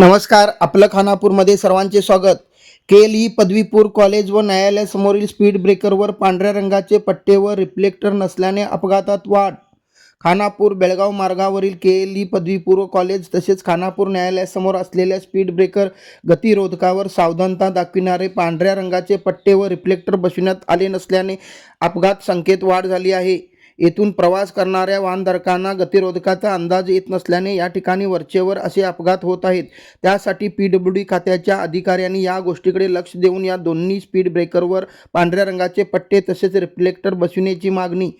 नमस्कार आपलं खानापूरमध्ये सर्वांचे स्वागत. केल ई पदवीपूर कॉलेज व न्यायालयासमोरील स्पीड ब्रेकरवर पांढऱ्या रंगाचे पट्टे व रिफ्लेक्टर नसल्याने अपघातात वाढ. खानापूर बेळगाव मार्गावरील के एल ई पदवीपूर्व कॉलेज तसेच खानापूर न्यायालयासमोर असलेल्या स्पीड ब्रेकर गतिरोधकावर सावधानता दाखविणारे पांढऱ्या रंगाचे पट्टे व रिफ्लेक्टर बसविण्यात आले नसल्याने अपघात संख्येत वाढ झाली आहे. येथून प्रवास करणाऱ्या वाहनधारकांना गतिरोधकाचा अंदाज येत नसल्याने या ठिकाणी वरचेवर असे अपघात होत आहेत. त्यासाठी पी डब्ल्यू डी खात्याच्या अधिकाऱ्यांनी या गोष्टीकडे लक्ष देऊन या दोन्ही स्पीड ब्रेकरवर पांढऱ्या रंगाचे पट्टे तसेच रिफ्लेक्टर बसविण्याची मागणी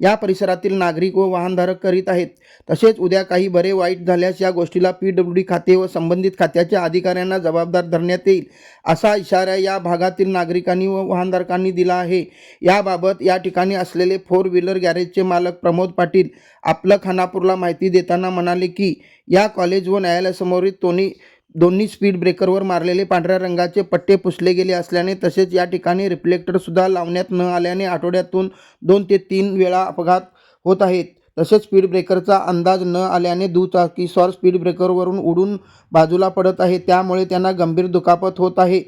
या परिसरातील नागरिक व वाहनधारक करीत आहेत. तसेच उद्या काही बरे वाईट झाल्यास या गोष्टीला पी डब्ल्यू डी खाते व संबंधित खात्याच्या अधिकाऱ्यांना जबाबदार धरण्यात येईल असा इशारा या भागातील नागरिकांनी व वाहनधारकांनी दिला आहे. याबाबत या ठिकाणी असलेले फोर व्हीलर गॅरेजचे मालक प्रमोद पाटील आपलं खानापूरला माहिती देताना म्हणाले की या कॉलेज व न्यायालयासमोरील दोन्ही दोन्ही स्पीड ब्रेकरवर मारलेले पांढऱ्या रंगाचे पट्टे पुसले गेले असल्याने तसेच या ठिकाणी रिफ्लेक्टरसुद्धा लावण्यात न आल्याने आठवड्यातून दोन ते तीन वेळा अपघात होत आहेत. तसेच स्पीड ब्रेकरचा अंदाज न आल्याने दुचाकी स्वार स्पीड ब्रेकरवरून उडून बाजूला पडत आहे. त्यामुळे त्यांना गंभीर दुखापत होत आहे.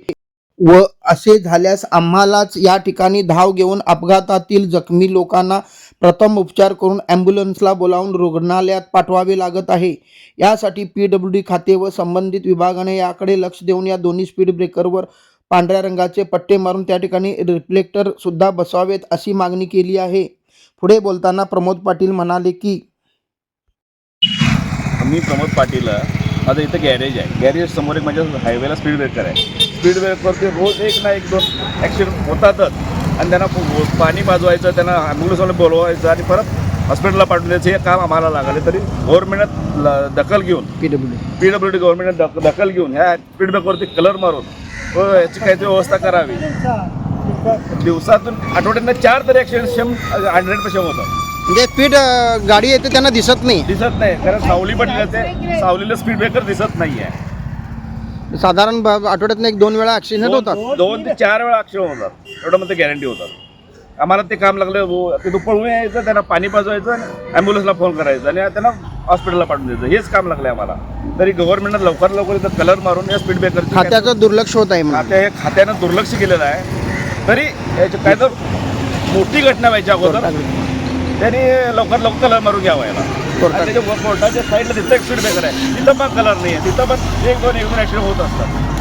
व असे झाल्यास आम्हालाच या ठिकाणी धाव घेऊन अपघातातील जखमी लोकांना प्रथम उपचार करून ॲम्ब्युलन्सला बोलावून रुग्णालयात पाठवावे लागत आहे. यासाठी पी डब्ल्यू डी खाते व संबंधित विभागाने याकडे लक्ष देऊन या दोन्ही स्पीड ब्रेकरवर पांढऱ्या रंगाचे पट्टे मारून त्या ठिकाणी रिफ्लेक्टरसुद्धा बसवावेत अशी मागणी केली आहे. पुढे बोलताना प्रमोद पाटील म्हणाले की मी प्रमोद पाटील. आहे. माझं इथं गॅरेज आहे. गॅरेज समोर एक माझ्या हायवेला स्पीड ब्रेकर आहे. स्पीड ब्रेकरवरती रोज एक ना एक दोन ॲक्सिडेंट होतातच. आणि त्यांना पाणी पाजवायचं त्यांना ॲम्ब्युलन्सवाले बोलवायचं आणि परत हॉस्पिटलला पाठवून द्यायचं हे काम आम्हाला लागले तरी गव्हर्नमेंटात ल- दखल घेऊन P W D P W D गव्हर्नमेंटने दख दखल घेऊन ह्या स्पीड ब्रेकरवरती कलर मारून व याची काहीतरी व्यवस्था करावी. दिवसातून आठवड्यातनं चार तरी ॲक्सिडेंट शं हंड्रेड पेशंट होतात. म्हणजे स्पीड गाडी येते त्यांना दिसत नाही. दिसत नाही. कारण सावली पण ते सावलीला स्पीड ब्रेकर दिसत नाही आहे साधारण ब- आठवड्यातनं एक दोन वेळा ॲक्सिडेंट होतात. दोन दोन ते चार वेळा अक्षर होतात. एवढं मध्ये गॅरंटी होतात. आम्हाला ते काम लागलं वो- ते पळून यायचं त्यांना पाणी पाजवायचं ॲम्ब्युलन्सला फोन करायचं आणि त्यांना हॉस्पिटलला पाठवून द्यायचं. हेच काम लागलं आम्हाला. तरी गव्हर्नमेंटनं लवकर लवकर इथं कलर मारून या स्पीड ब्रेकरची खात्याचं दुर्लक्ष होत आहे म्हणून. खात्या हे खात्यानं दुर्लक्ष केलेलं आहे. तरी याची काय तर मोठी घटना व्हायची अगोदर. त्यांनी लवकर लवकर कलर मारून घ्यावा याला. कोर्टात. कोर्टाच्या साईडला तिथं एक स्पीड ब्रेकर आहे तिथं पण कलर नाही आहे तिथं पण एक दोन एक दोन ॲक्सिडेंट होत असतात.